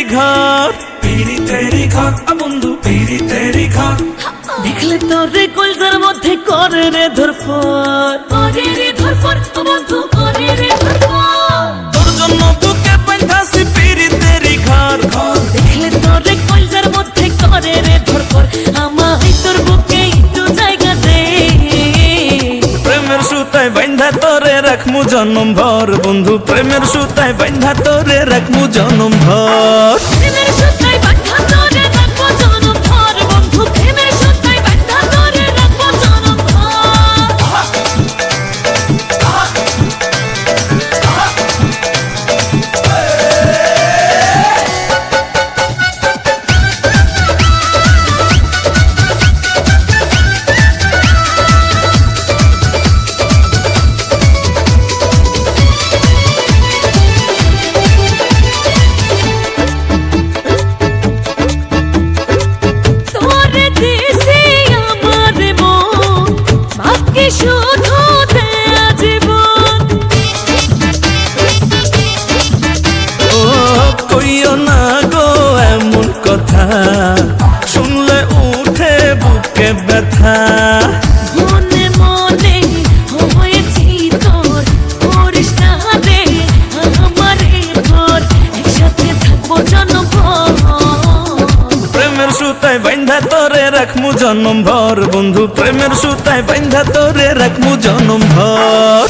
তেরি ঘর। পিড়ি তেরি ঘর বন্ধু পিড়ি তেরি ঘর। দেখলে তোর গুলজার মধ্যে করে রে ধরফর। রাখমু জনম ভর বন্ধু প্রেমের সুতায় বাইন্ধা তোরে রাখমু জনম ভর। কইও সুতায় বাইন্ধা তোরে রাখমু জনম ভর। বন্ধু প্রেমের সুতায় বাইন্ধা তোরে রাখমু জনম ভর।